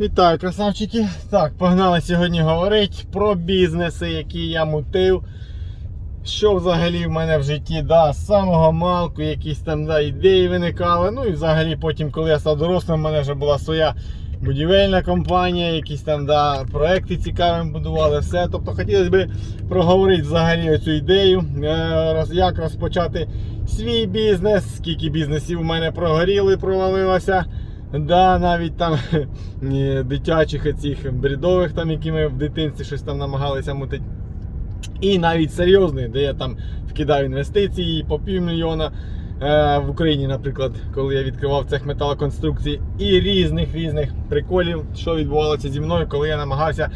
Вітаю, красавчики. Так, погнали сьогодні говорити про бізнеси, які я мутив. Що взагалі в мене в житті, да, з самого малку якісь там да, ідеї виникали. Ну і взагалі потім, коли я став дорослим, в мене вже була своя будівельна компанія, якісь там да, проекти цікаві будували, все. Тобто хотілося б проговорити взагалі оцю ідею, е, як розпочати свій бізнес, скільки бізнесів у мене прогоріли, провалилося. Да, навіть там дитячих цих бредових, там, які ми в дитинстві щось там намагалися мутити. І навіть серйозний, де я там вкидав інвестиції по півмільйона е, в Україні, наприклад, коли я відкривав цех металоконструкцій, і різних різних приколів, що відбувалося зі мною, коли я намагався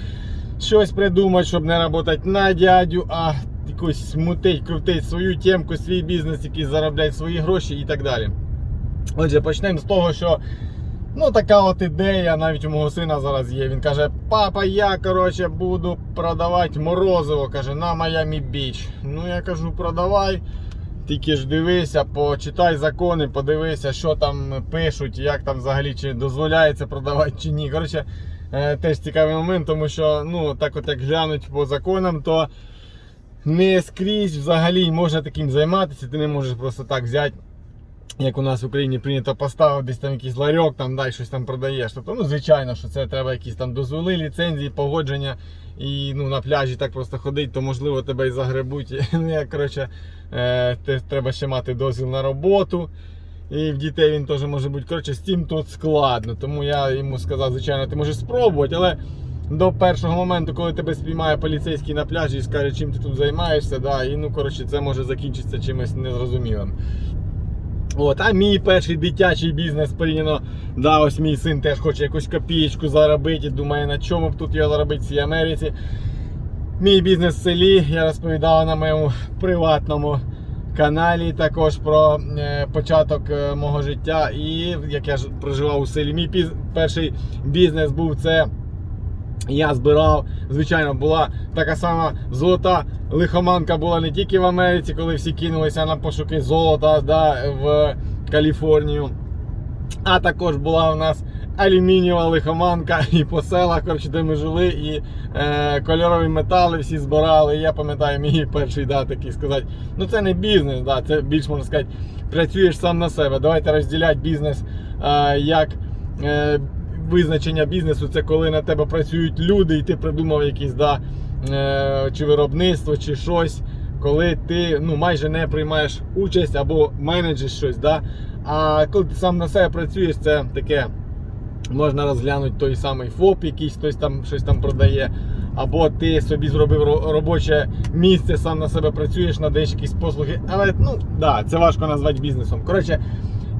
щось придумати, щоб не працювати на дядю, а якусь мутить, крутить свою темку, свій бізнес, який заробляє свої гроші і так далі. Отже, почнемо з того, що ну така от ідея навіть у мого сина зараз є. Він каже: папа, я коротше буду продавати морозиво. Каже, на Майами Біч. Ну я кажу, продавай. Тільки ж дивися, почитай закони, подивися, що там пишуть, як там взагалі чи дозволяється продавати чи ні. Коротше, е, теж цікавий момент, тому що ну так от як глянуть по законам, то не скрізь взагалі можна таким займатися. Ти не можеш просто так взяти як у нас в Україні прийнято поставив десь там якийсь ларьок, там дай щось там продаєш. Тобто, ну звичайно, що це треба якісь там дозволи, ліцензії, погодження. І ну, на пляжі так просто ходить, то можливо тебе і загребуть. Ну, як, коротше, е, треба ще мати дозвіл на роботу. І в дітей він теж може бути. Коротше, з цим тут складно. Тому я йому сказав, звичайно, ти можеш спробувати, але до першого моменту, коли тебе спіймає поліцейський на пляжі і скаже, чим ти тут займаєшся, да, і ну, коротше, це може закінчитися чимось незрозумілим. От, а мій перший дитячий бізнес порівняно, да, ось мій син теж хоче якусь копієчку заробити, і думає, на чому б тут його заробити в цій Америці. Мій бізнес в селі, я розповідав на моєму приватному каналі також про е, початок е, мого життя. І як я проживав у селі. Мій перший бізнес був це. Я збирав, звичайно, була така сама золота лихоманка була не тільки в Америці, коли всі кинулися на пошуки золота да, в Каліфорнію. А також була у нас алюмінієва лихоманка і по селах, коротше, де ми жили, і е, кольорові метали всі збирали. І я пам'ятаю, мій перший да, такий сказати, ну це не бізнес, да, це більш можна сказати, працюєш сам на себе. Давайте розділяти бізнес е, як. Е, Визначення бізнесу це коли на тебе працюють люди, і ти придумав якісь да, е, чи виробництво, чи щось, коли ти ну, майже не приймаєш участь або менеджиш щось. Да? А коли ти сам на себе працюєш, це таке можна розглянути той самий ФОП, якийсь хтось там щось там продає. Або ти собі зробив робоче місце, сам на себе працюєш, надаєш якісь послуги. Але ну да, це важко назвати бізнесом. Коротше,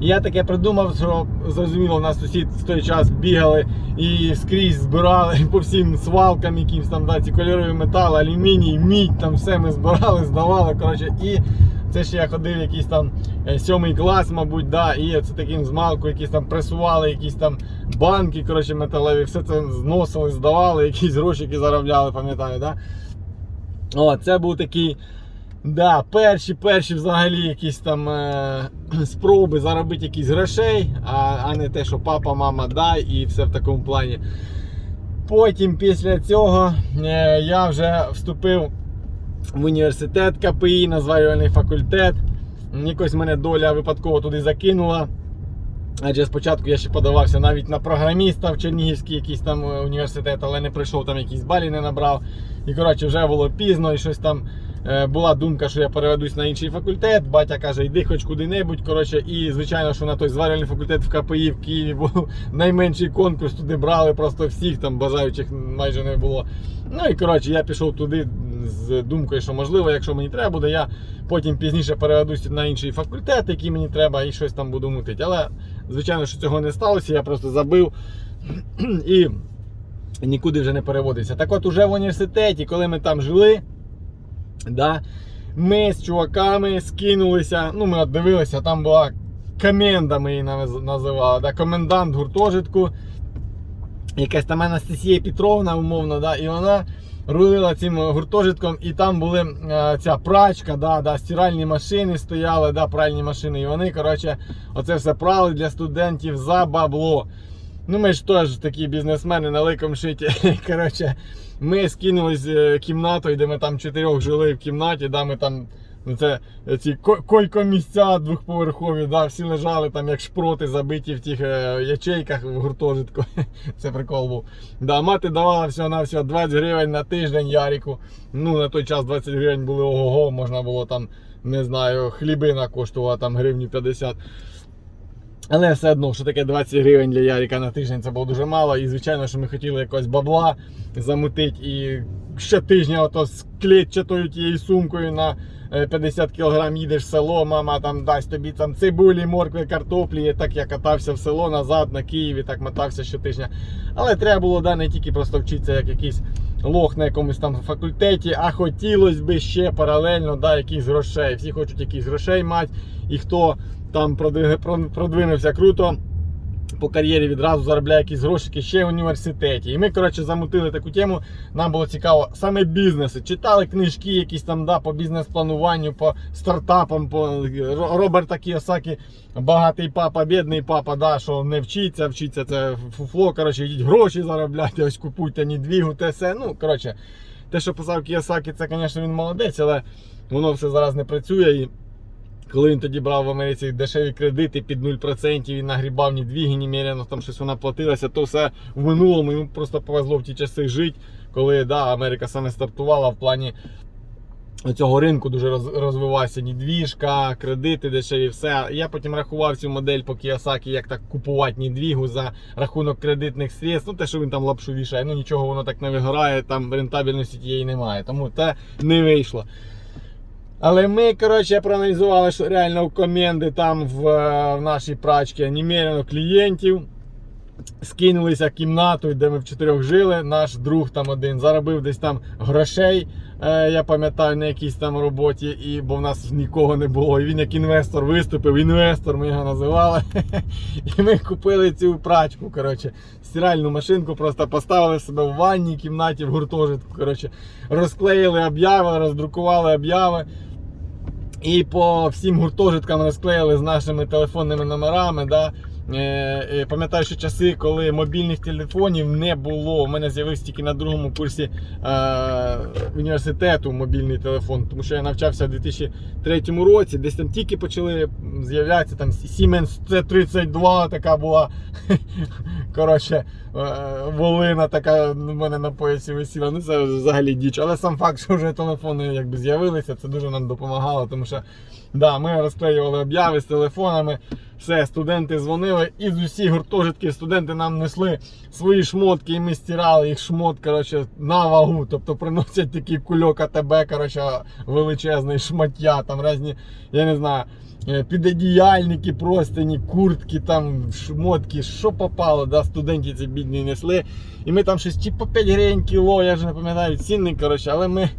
я таке придумав, що зрозуміло, у нас сусід в той час бігали і скрізь збирали по всім свалкам, якимсь там да, ці кольорові метали, алюміній, мідь, там все ми збирали, здавали. Коротше, і це ще я ходив якийсь там е, сьомий клас, мабуть, да, і це таким змалку, якісь там пресували, якісь там банки, коротше, металеві, все це зносили, здавали, якісь грошики заробляли, пам'ятаю, да? О, це був такий. Да, перші, перші взагалі якісь там е, спроби заробити якісь грошей, а, а не те, що папа, мама дай і все в такому плані. Потім після цього е, я вже вступив в університет КПІ на факультет. Якось мене доля випадково туди закинула. Адже спочатку я ще подавався навіть на програміста в Чернігівський якийсь там е, університет, але не прийшов, там якісь балі не набрав. І коротше вже було пізно, і щось там була думка, що я переведусь на інший факультет. Батя каже, йди хоч куди-небудь. Коротше, і звичайно, що на той зварювальний факультет в КПІ в Києві був найменший конкурс, туди брали просто всіх, там бажаючих майже не було. Ну і коротше, я пішов туди з думкою, що можливо, якщо мені треба буде, я потім пізніше переведусь на інший факультет, який мені треба, і щось там буду мутити. Але звичайно, що цього не сталося, я просто забив і нікуди вже не переводився. Так от уже в університеті, коли ми там жили, да, ми з чуваками скинулися, ну ми дивилися, там була коменда, ми її називали, да, комендант гуртожитку, якась там Анастасія Петровна, умовно, да, і вона рулила цим гуртожитком, і там були е, ця прачка, да, да, стиральні машини стояли, да, пральні машини. І вони, коротше, оце все прали для студентів за бабло. Ну, ми ж теж такі бізнесмени на ликом шиті. Коротше, ми скинулись е, кімнатою, де ми там чотирьох жили в кімнаті, да, ми там. Ну, це е, ці койко-місця двохповерхові, да, всі лежали там як шпроти забиті в тих е, ячейках в гуртожитку. Це прикол був. Да, мати давала всього на всього 20 гривень на тиждень Ярику. Ну, на той час 20 гривень були ого-го, можна було там, не знаю, хлібина коштувала там гривню 50. Але все одно, що таке 20 гривень для Ярика на тиждень це було дуже мало. І звичайно, що ми хотіли якось бабла замутити. І щотижня ото з клітчатою тією сумкою на е, 50 кг їдеш в село, мама там дасть тобі там цибулі, моркви, картоплі. І так я катався в село назад на Києві, так мотався щотижня. Але треба було да, не тільки просто вчитися як якийсь лох на якомусь там факультеті, а хотілося б ще паралельно да, якісь грошей. Всі хочуть якісь грошей мати. І хто там продвинувся круто. По кар'єрі відразу заробляє якісь грошики ще в університеті. І ми, коротше, замутили таку тему. Нам було цікаво саме бізнеси. Читали книжки, якісь там да, по бізнес-плануванню, по стартапам, по Роберта Кіосакі, багатий папа, бідний папа, да, що не вчиться, вчиться це фуфло. Коротше, йдіть гроші заробляти, ось купуйте Нідвігу, те все. Ну, коротше, те, що писав Кіосакі, це, звісно, він молодець, але воно все зараз не працює. І коли він тоді брав в Америці дешеві кредити під 0% і нагрібав ні двіги, ні міряно, там щось вона платилася, то все в минулому йому просто повезло в ті часи жити, коли да, Америка саме стартувала в плані цього ринку дуже роз- розвивався недвіжка, кредити дешеві, все. Я потім рахував цю модель по Кіосакі, як так купувати недвігу за рахунок кредитних средств. Ну те, що він там лапшу вішає, ну нічого воно так не вигорає, там рентабельності тієї немає. Тому те не вийшло. Але ми, коротше, проаналізували, що реально у коменди там в, е, в нашій прачці немерено клієнтів. Скинулися кімнатою, де ми в чотирьох жили. Наш друг там один заробив десь там грошей. Е, я пам'ятаю на якійсь там роботі, і, бо в нас нікого не було. І він як інвестор виступив, інвестор ми його називали. І ми купили цю прачку. Коротше, стиральну машинку, просто поставили себе в ванній кімнаті в гуртожитку. Коротше, розклеїли обяви, роздрукували обяви. І по всім гуртожиткам розклеїли з нашими телефонними номерами. Да? Е, е, Пам'ятаю, що часи, коли мобільних телефонів не було. У мене з'явився тільки на другому курсі е, університету мобільний телефон, тому що я навчався в 2003 році. Десь там тільки почали з'являтися там Siemens C32 така була. Коротше, волина така у мене на поясі висіла. Ну це взагалі діч. Але сам факт, що вже телефони якби з'явилися, це дуже нам допомагало, тому що да, ми розклеювали обяви з телефонами. Все, студенти дзвонили, і з усіх гуртожитків студенти нам несли свої шмотки, і ми стирали їх шмот коротше, на вагу. Тобто приносять такий кульок АТБ, коротше, величезний шмаття, там різні, я не знаю, е, підодіяльники, простині, куртки, там шмотки, що попало, да, студенти ці бідні несли. І ми там щось чи по 5 гривень кіло, я вже не пам'ятаю цінник, коротше, але ми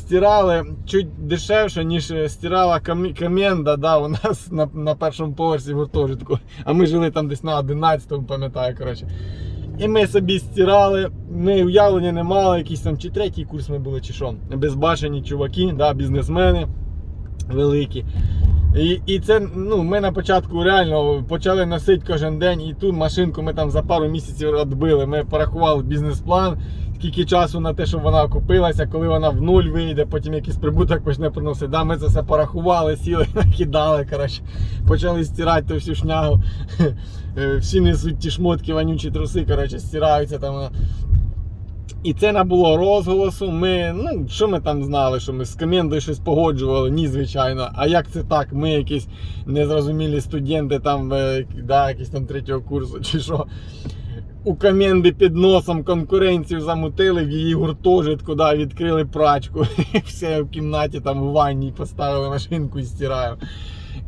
стирали чуть дешевше, ніж е, стирала коменда да, у нас на, на першому поверсі гуртожитку. А ми жили там десь на 11-му, пам'ятаю. коротше. І ми собі стирали, ми уявлення не мали, якийсь там чи третій курс ми були, чи що. Безбашені чуваки, да, бізнесмени великі. І, і це ну, ми на початку реально почали носити кожен день, і ту машинку ми там за пару місяців відбили. Ми порахували бізнес-план, скільки часу на те, щоб вона окупилася, коли вона в нуль вийде, потім якийсь прибуток почне приносити. Да, ми це все порахували, сіли, накидали. Коротше, почали стирати ту всю шнягу. Е, Всі несуть ті шмотки, вонючі труси, коротше, стираються там. І це набуло розголосу. Ми, ну, що ми там знали, що ми з комендою щось погоджували? Ні, звичайно. А як це так? Ми якісь незрозумілі студенти там, е, да, якісь там третього курсу чи що. У коменди під носом конкуренцію замутили в її гуртожитку, да, відкрили прачку. Все в кімнаті там в ванні поставили машинку і стираємо.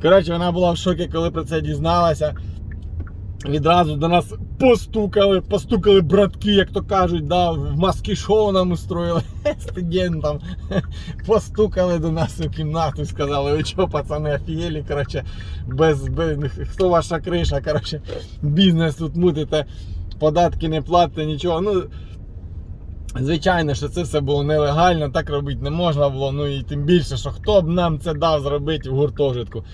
Коротше, вона була в шокі, коли про це дізналася. Відразу до нас постукали, постукали братки, як то кажуть, да, в маски шоу нам устроїли студентам. Постукали до нас у кімнату і сказали, ви що, пацани, офігели, коротше, без, без, хто ваша криша, коротше, бізнес тут мутите, податки не платите, нічого. Ну, Звичайно, що це все було нелегально, так робити не можна було. Ну і тим більше, що хто б нам це дав зробити в гуртожитку.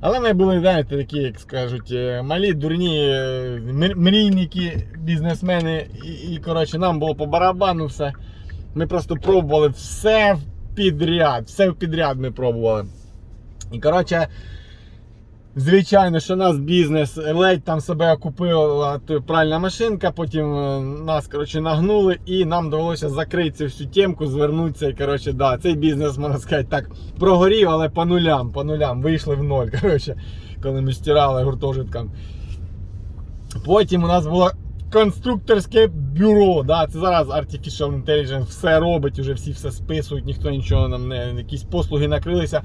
Але ми були, знаєте, такі, як скажуть, е, малі, дурні е, мрійники, бізнесмени. І, і коротше, нам було по барабану все. Ми просто пробували все в підряд. Все в підряд ми пробували. І коротше, звичайно, що нас бізнес ледь там себе окупила пральна машинка, потім е, нас коротше, нагнули і нам довелося закрити цю всю темку, звернутися. І коротше, да, цей бізнес, можна сказати, так прогорів, але по нулям, по нулям вийшли в ноль. Коротше, коли ми стирали гуртожиткам. Потім у нас було конструкторське бюро. Да, це зараз Artificial Intelligence все робить, уже всі все списують, ніхто нічого нам не якісь послуги накрилися.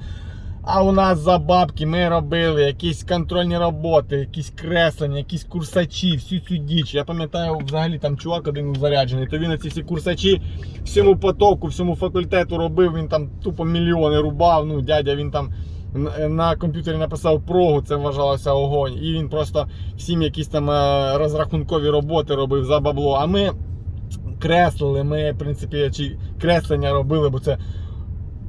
А у нас за бабки ми робили якісь контрольні роботи, якісь креслення, якісь курсачі, всю цю діч. Я пам'ятаю, взагалі там чувак один заряджений, то він ці всі курсачі всьому потоку, всьому факультету робив, він там тупо мільйони рубав. Ну, дядя він там на- комп'ютері написав прогу, це вважалося огонь. І він просто всім якісь там е, розрахункові роботи робив за бабло. А ми креслили, ми, в принципі, чи креслення робили, бо це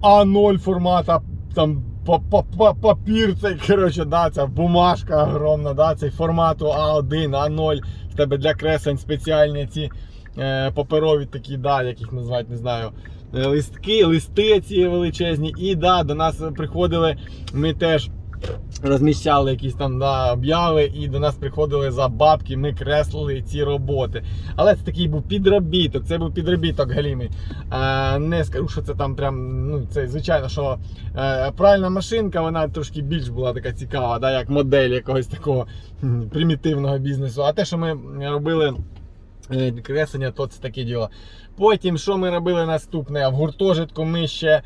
А0 формата, там па- па- па- папір цей, коротше, да, ця бумажка огромна, да, цей формату А1, А0. В тебе для креслень спеціальні ці е, паперові такі, да, як їх називають, не знаю. е, Листки, листи ці величезні. І да, до нас приходили, ми теж розміщали якісь там да, обяви, і до нас приходили за бабки, ми креслили ці роботи. Але це такий був підробіток, це був підробіток галімий. Е, не скажу, що це там прям, ну це звичайно, що е, пральна машинка, вона трошки більш була така цікава, да, як модель якогось такого примітивного бізнесу. А те, що ми робили. е, Креслення, то це таке діло. Потім, що ми робили наступне? В гуртожитку ми ще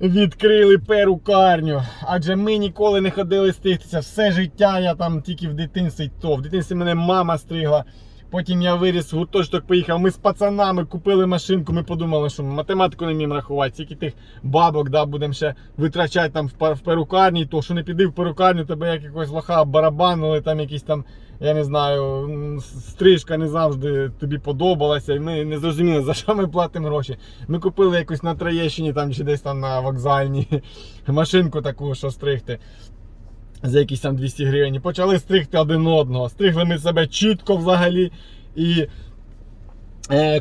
відкрили перукарню. Адже ми ніколи не ходили стригтися. Все життя я там тільки в дитинстві то. В дитинстві мене мама стригла. Потім я виріс в гуртожиток, поїхав. Ми з пацанами купили машинку. Ми подумали, що математику не вміємо рахувати. Тільки тих бабок да, будемо ще витрачати там в перукарні. То що не піди в перукарню, тебе як якогось лоха барабанили, там якісь там, я не знаю, стрижка не завжди тобі подобалася. І ми не зрозуміли, за що ми платимо гроші. Ми купили якусь на Троєщині там чи десь там на вокзальні машинку таку, що стригти. За якісь там 200 гривень. Почали стригти один одного. Стригли ми себе чітко взагалі. І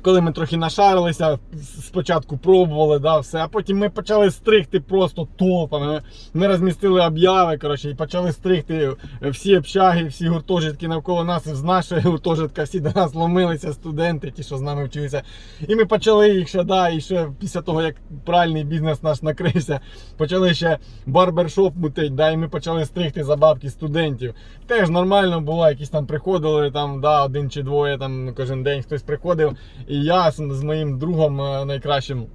коли ми трохи нашарилися, спочатку пробували, да, все, а потім ми почали стригти просто толпами. Ми, ми розмістили обяви коротше, і почали стригти всі общаги, всі гуртожитки навколо нас. З нашого гуртожитка всі до нас ломилися студенти, ті, що з нами вчилися. І ми почали їх ще, да, і ще після того, як пральний бізнес наш накрився, почали ще барбершоп мутить, да, і ми почали стригти за бабки студентів. Теж нормально було, якісь там приходили, там, да, один чи двоє там кожен день хтось приходив. І я з, моїм другом е, найкращим.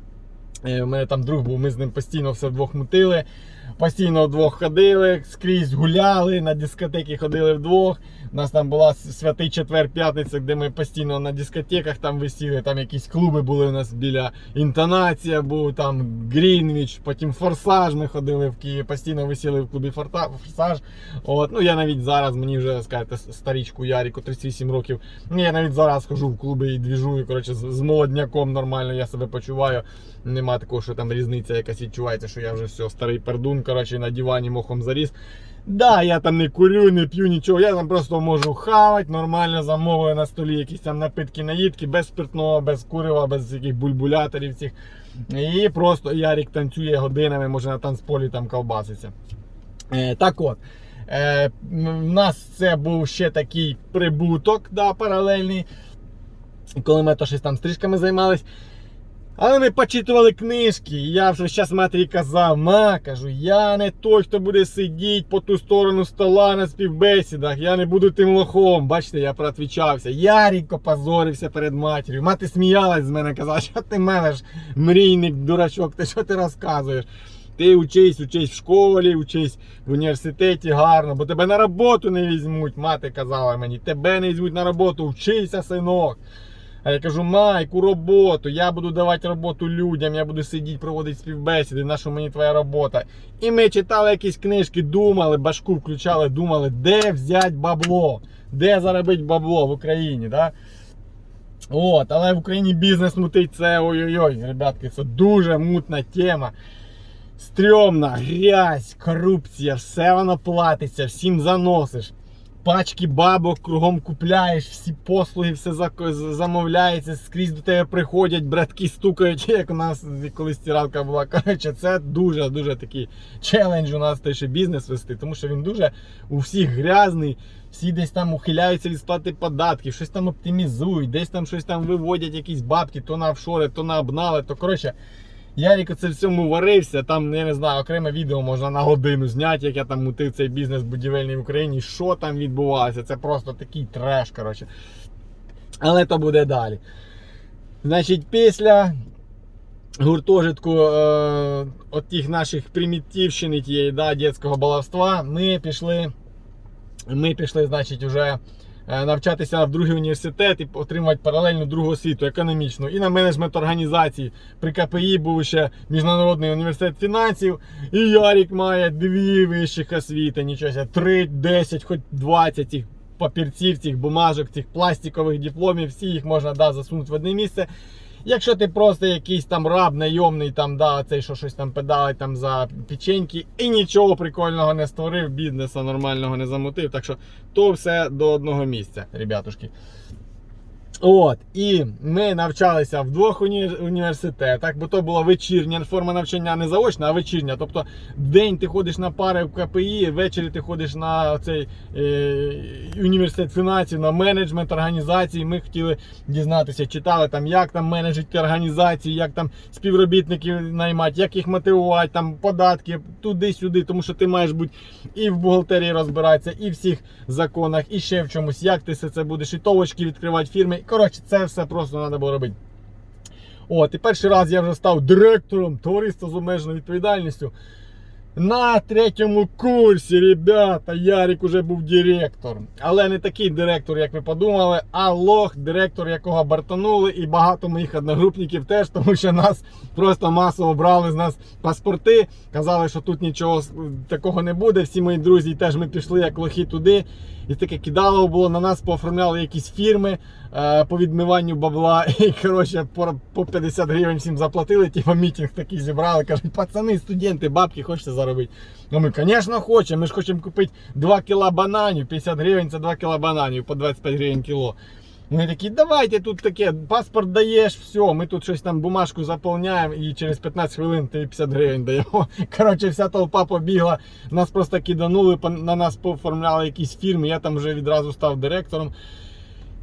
Е, У мене там друг був, ми з ним постійно все вдвох мутили, постійно вдвох ходили, скрізь гуляли, на дискотеки ходили вдвох. У нас там була святий четвер п'ятниця, де ми постійно на дискотеках там висіли, там якісь клуби були у нас біля інтонація, був там Грінвіч, потім Форсаж. Ми ходили в Києві, постійно висіли в клубі Форсаж. От, ну я навіть зараз, мені вже скажете, старічку Ярику 38 років. Ну, я навіть зараз хожу в клуби і двіжую. Коротше, з молодняком нормально я себе почуваю. Нема такого, що там різниця якась відчувається, що я вже все, старий пердун, коротше, на дивані мохом заріс. Да, я там не курю, не п'ю нічого, я там просто можу хавати, нормально замовую на столі якісь там напитки, наїдки, без спиртного, без курива, без яких бульбуляторів цих. І просто Ярик танцює годинами, може на танцполі там ковбаситься. Е, так от. Е, в нас це був ще такий прибуток да, паралельний, коли ми то щось там стрижками займались. Але ми почитували книжки, і я вже зараз матері казав, ма, кажу, я не той, хто буде сидіти по ту сторону стола на співбесідах, я не буду тим лохом. Бачите, я проотвічався. Яренько позорився перед матір'ю. Мати сміялась з мене, казала, що ти мелеш, мрійник, дурачок, ти що ти розказуєш? Ти учись, учись в школі, учись в університеті гарно, бо тебе на роботу не візьмуть. Мати казала мені, тебе не візьмуть на роботу, вчися, синок. А я кажу, ма, яку роботу? Я буду давати роботу людям, я буду сидіти, проводити співбесіди, на що мені твоя робота. І ми читали якісь книжки, думали, башку включали, думали, де взяти бабло, де заробити бабло в Україні. Да? От, але в Україні бізнес мутить це ой-ой-ой, ребятки, це дуже мутна тема. стрьомна, грязь, корупція, все воно платиться, всім заносиш. Пачки бабок кругом купляєш, всі послуги, все замовляється, скрізь до тебе приходять, братки стукають, як у нас колись стиралка була. Коротше, це дуже-дуже такий челендж у нас те, що бізнес вести, тому що він дуже у всіх грязний, всі десь там ухиляються від сплати податків, щось там оптимізують, десь там щось там виводять якісь бабки, то на офшори, то на обнали, то коротше. Ярік оце всьому варився, там, я не знаю, окреме відео можна на годину зняти, як я там мутив цей бізнес будівельний в Україні, що там відбувалося. Це просто такий треш, коротше. Але то буде далі. Значить, після гуртожитку е, от тих наших примітивщини, тієї да, дитячого баловства, ми пішли, ми пішли, значить, уже навчатися в другий університет і отримувати паралельну другу освіту, економічну. І на менеджмент організації при КПІ був ще Міжнародний університет фінансів. І Ярік має дві вищих освіти, нічого три, десять, хоч 20 їх. папірців, цих бумажок, цих пластикових дипломів, всі їх можна да, засунути в одне місце. Якщо ти просто якийсь там раб найомний, там, да, цей, що щось там педалить там за печеньки і нічого прикольного не створив, бізнеса нормального не замутив. Так що то все до одного місця, ребятушки. От, і ми навчалися в двох уні... університетах, бо то була вечірня форма навчання, не заочна, а вечірня. Тобто день ти ходиш на пари в КПІ, ввечері ти ходиш на цей е... університет фінансів, на менеджмент організації. Ми хотіли дізнатися, читали там, як там менеджити організації, як там співробітників наймати, як їх мотивувати, там податки туди-сюди, тому що ти маєш бути і в бухгалтерії розбиратися, і в всіх законах, і ще в чомусь, як ти все це будеш, і товочки відкривати фірми. Коротше, це все просто треба було робити. От, і перший раз я вже став директором товариства з обмеженою відповідальністю. На третьому курсі, ребята, Ярик уже був директор. Але не такий директор, як ви подумали, а лох, директор, якого бартанули, і багато моїх одногрупників теж, тому що нас просто масово брали з нас паспорти. Казали, що тут нічого такого не буде. Всі мої друзі теж ми пішли як лохи туди. І таке кидало було на нас, пооформляли якісь фірми е, по відмиванню бабла. І коротше по, по 50 гривень всім заплатили. Типа мітинг такий зібрали. Кажуть, пацани, студенти, бабки, хочете заробити. Ну ми, звісно, хочемо. Ми ж хочемо купити 2 кіла бананів. 50 гривень це 2 кіла бананів по 25 гривень кіло. Вони такі, давайте тут таке, паспорт даєш, все, ми тут щось там бумажку заповняємо і через 15 хвилин тобі 50 гривень даємо. Коротше, вся толпа побігла, нас просто киданули, на нас пооформляли якісь фірми, я там вже відразу став директором.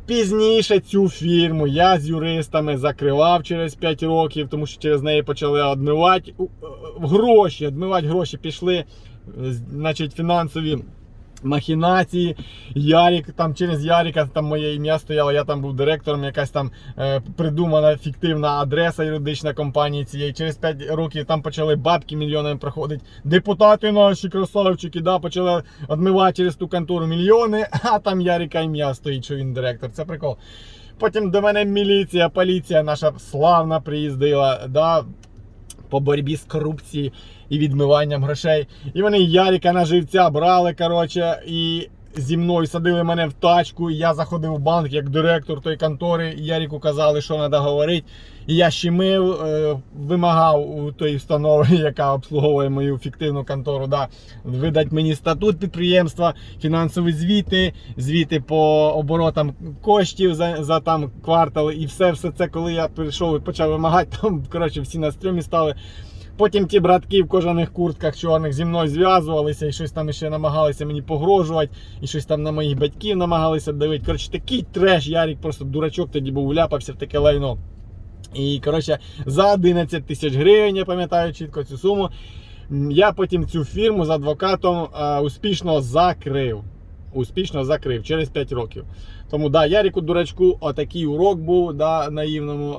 Пізніше цю фірму я з юристами закривав через 5 років, тому що через неї почали відмивати е, гроші. Одмивати гроші пішли, е, значить, фінансові махінації. Ярік, там через Яріка там моє ім'я стояло, я там був директором, якась там е, придумана фіктивна адреса юридична компанії цієї. Через 5 років там почали бабки мільйонами проходити. Депутати наші красавчики, да, почали відмивати через ту контору мільйони, а там Яріка ім'я стоїть, що він директор. Це прикол. Потім до мене міліція, поліція наша славна приїздила. Да, по боротьбі з корупцією і відмиванням грошей. І вони Яріка на живця брали, коротше, і зі мною садили мене в тачку. І я заходив в банк як директор тої контори. І Яріку казали, що треба говорити. І я щемив, е, вимагав у тої установи, яка обслуговує мою фіктивну контору, да, видати мені статут підприємства, фінансові звіти, звіти по оборотам коштів за, за там квартали. І все, все це, коли я прийшов і почав вимагати, там коротше всі на стрьомі стали. Потім ті братки в кожаних куртках чорних зі мною зв'язувалися і щось там ще намагалися мені погрожувати, і щось там на моїх батьків намагалися давити. Коротше, такий треш, Ярік просто дурачок тоді був, вляпався в таке лайно. І коротше, за 11 тисяч гривень, я пам'ятаю чітко цю суму. Я потім цю фірму з адвокатом е, успішно закрив. Успішно закрив через 5 років. Тому да, Ярику дурачку, отакий урок був да, наївному е,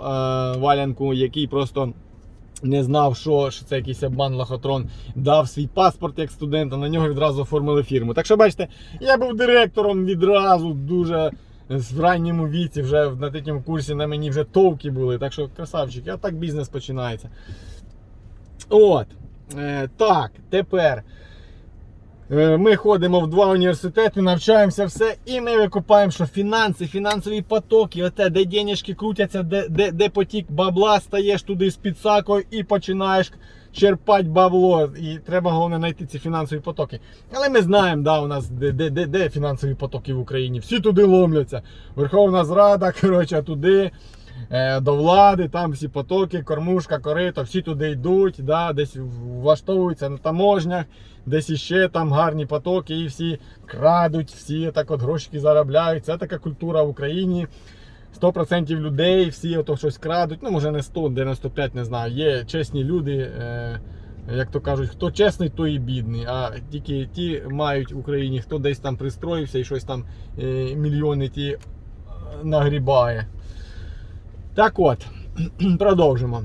валянку, який просто не знав, що, що це якийсь обман лохотрон, дав свій паспорт як студента, на нього відразу оформили фірму. Так що бачите, я був директором відразу дуже в ранньому віці, вже на третьому курсі на мені вже товки були. Так що красавчики, а так бізнес починається. От. Е, так, тепер. Е, Ми ходимо в два університети, навчаємося все, і ми викупаємо, що фінанси, фінансові потоки, оте, де денежки крутяться, де, де, де потік бабла, стаєш туди з підсакою і починаєш черпати бабло, і треба головне знайти ці фінансові потоки. Але ми знаємо, да, у нас де, де, де, де фінансові потоки в Україні. Всі туди ломляться. Верховна Зрада, коротше, туди. Е, До влади, там всі потоки, кормушка, корито, всі туди йдуть, да, десь влаштовуються на таможнях, десь іще там гарні потоки, і всі крадуть, всі так от грошики заробляють. Це така культура в Україні. 100% людей, всі ото щось крадуть. Ну, може не 100, 95, не знаю. Є чесні люди, е, як то кажуть, хто чесний, той і бідний. А тільки ті мають в Україні, хто десь там пристроївся і щось там е, мільйони ті нагрібає. Так от, продовжимо.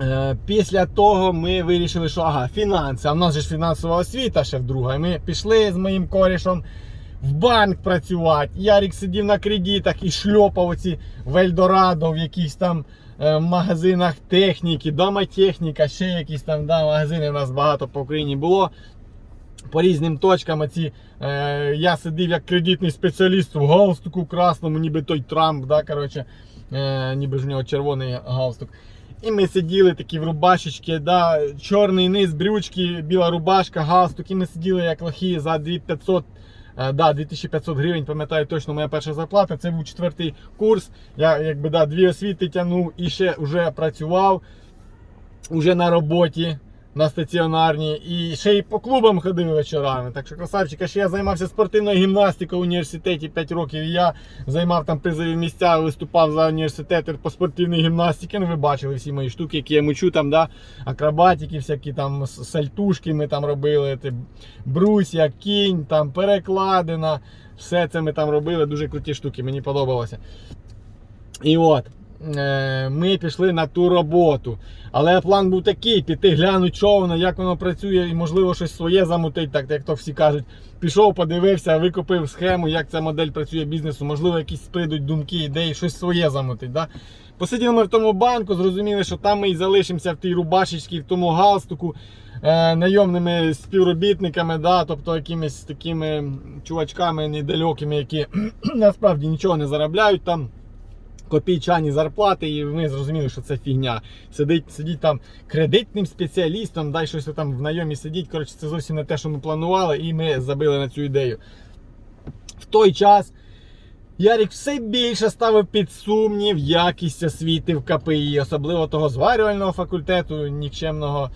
Е, Після того ми вирішили, що ага, фінанси. А в нас же ж фінансова освіта ще вдруга. Ми пішли з моїм корішем в банк працювати. Ярик сидів на кредитах і шльопав оці в Ельдорадо, в якихось там е, магазинах техніки, дома техніка, ще якісь там да, магазини у нас багато по Україні було. По різним точкам ці, е, я сидів як кредитний спеціаліст в галстуку красному, ніби той Трамп, да, коротше, е, ніби ж в нього червоний галстук. І ми сиділи такі в рубашечки, да, чорний низ, брючки, біла рубашка, галстук. І ми сиділи як лохи за 2500, е, да, 2500 гривень, пам'ятаю точно моя перша зарплата. Це був четвертий курс. Я якби да, дві освіти тягнув і ще вже працював уже на роботі. На стаціонарній і ще й по клубам ходив вечорами. Так що красавчик, а ще я займався спортивною гімнастикою в університеті 5 років. І я займав там призові місця, виступав за університет по спортивній гімнастиці. Ну, ви бачили всі мої штуки, які я мучу там, да? акробатики, всякі там сальтушки ми там робили, ти, брусья, кінь, там перекладина. Все це ми там робили, дуже круті штуки, мені подобалося. І от. Е, Ми пішли на ту роботу. Але план був такий: піти глянути, що воно, як воно працює, і можливо щось своє замутить, так як то всі кажуть. Пішов, подивився, викупив схему, як ця модель працює бізнесу, можливо, якісь прийдуть думки, ідеї, щось своє замутить. Да? Посиділи ми в тому банку, зрозуміли, що там ми і залишимося в тій рубашечці, в тому галстуку, е, найомними співробітниками, да? тобто якимись такими чувачками недалекими, які насправді нічого не заробляють там копійчані зарплати, і ми зрозуміли, що це фігня. Сидить, сидіть там кредитним спеціалістом, дай щось там в найомі сидіть. Коротше, це зовсім не те, що ми планували, і ми забили на цю ідею. В той час Ярик все більше ставив під сумнів якість освіти в КПІ, особливо того зварювального факультету нікчемного,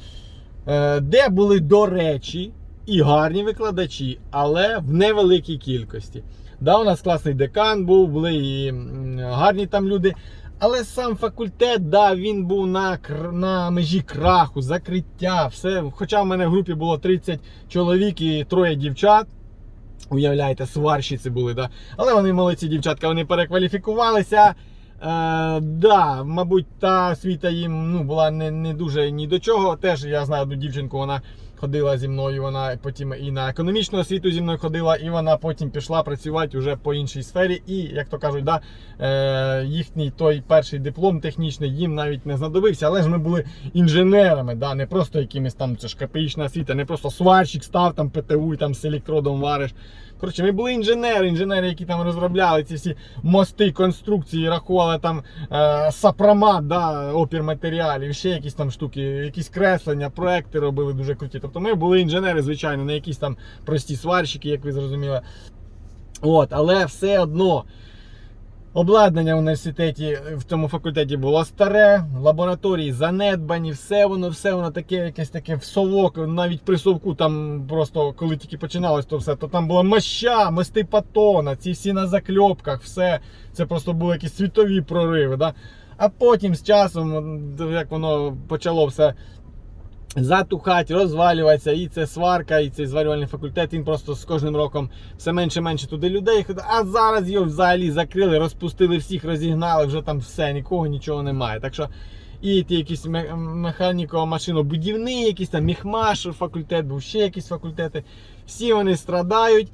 е, де були, до речі, і гарні викладачі, але в невеликій кількості. Да, у нас класний декан був, були і гарні там люди. Але сам факультет, да, він був на, на межі краху, закриття. Все. Хоча в мене в групі було 30 чоловік і троє дівчат. Уявляєте, сварщиці були, да? Але вони молодці дівчатка, вони перекваліфікувалися. Е, да, мабуть, та освіта їм ну, була не, не дуже ні до чого. Теж я знаю одну дівчинку, вона ходила зі мною, вона потім і на економічну освіту зі мною ходила, і вона потім пішла працювати вже по іншій сфері. І, як то кажуть, да, е, їхній той перший диплом технічний їм навіть не знадобився. Але ж ми були інженерами, да, не просто якимись там це ж копеїчна освіта, не просто сварщик став там ПТУ і там з електродом вариш. Коротше, ми були інженери, інженери, які там розробляли ці всі мости, конструкції, рахували там е, сапромат, да, опір матеріалів, ще якісь там штуки, якісь креслення, проекти робили дуже круті. Тобто ми були інженери, звичайно, не якісь там прості сварщики, як ви зрозуміли. От, але все одно. Обладнання в університеті в тому факультеті було старе, лабораторії занедбані, все воно, все воно таке, якесь таке в совок, навіть при совку, там просто коли тільки починалось то все, то там була моща, мости патона, ці всі на закльопках, все. Це просто були якісь світові прориви. Да? А потім з часом, як воно почало все затухати, розвалюватися, і це сварка, і цей зварювальний факультет, він просто з кожним роком все менше менше туди людей. А зараз його взагалі закрили, розпустили всіх, розігнали, вже там все, нікого нічого немає. Так що і ті якісь ме- механіко машинобудівний, якийсь там міхмаш факультет, був ще якісь факультети. Всі вони страдають.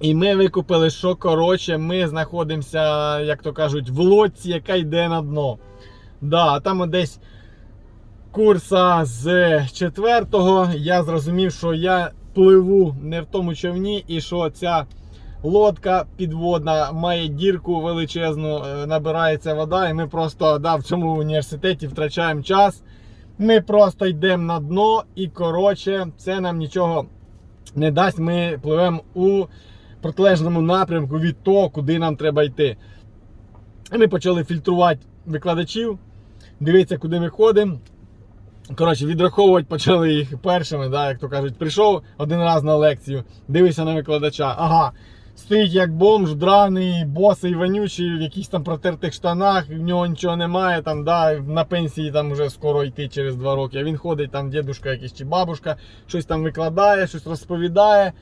І ми викупили, що коротше, ми знаходимося, як то кажуть, в лодці, яка йде на дно. Да, там десь курса з четвертого я зрозумів, що я пливу не в тому човні, і що ця лодка підводна має дірку величезну, е, набирається вода, і ми просто да, в цьому університеті втрачаємо час. Ми просто йдемо на дно і, коротше, це нам нічого не дасть. Ми пливемо у протилежному напрямку від того, куди нам треба йти. Ми почали фільтрувати викладачів, дивитися, куди ми ходимо. Коротше, відраховувати почали їх першими, да, як то кажуть, прийшов один раз на лекцію, дивишся на викладача. Ага, стоїть як бомж, драний, босий, вонючий, в якихось там протертих штанах, в нього нічого немає, там, да, на пенсії там вже скоро йти через два роки. А він ходить, там дідушка якийсь чи бабушка, щось там викладає, щось розповідає.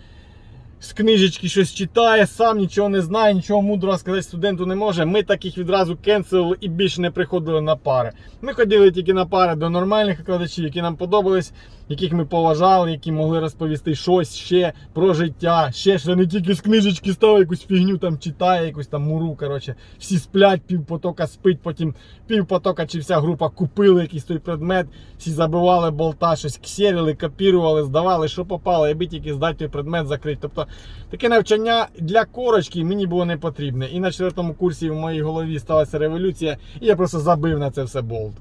З книжечки щось читає, сам нічого не знає, нічого мудрого сказати студенту не може. Ми таких відразу кенселили і більше не приходили на пари. Ми ходили тільки на пари до нормальних викладачів, які нам подобались, яких ми поважали, які могли розповісти щось ще про життя. Ще що не тільки з книжечки став якусь фігню там читає, якусь там муру. Коротше, всі сплять, півпотока спить, потім півпотока чи вся група купили якийсь той предмет, всі забивали болта, щось ксерили, копірували, здавали, що попало, аби тільки здати той предмет закрити. Тобто таке навчання для корочки мені було не потрібне. І на четвертому курсі в моїй голові сталася революція, і я просто забив на це все болт.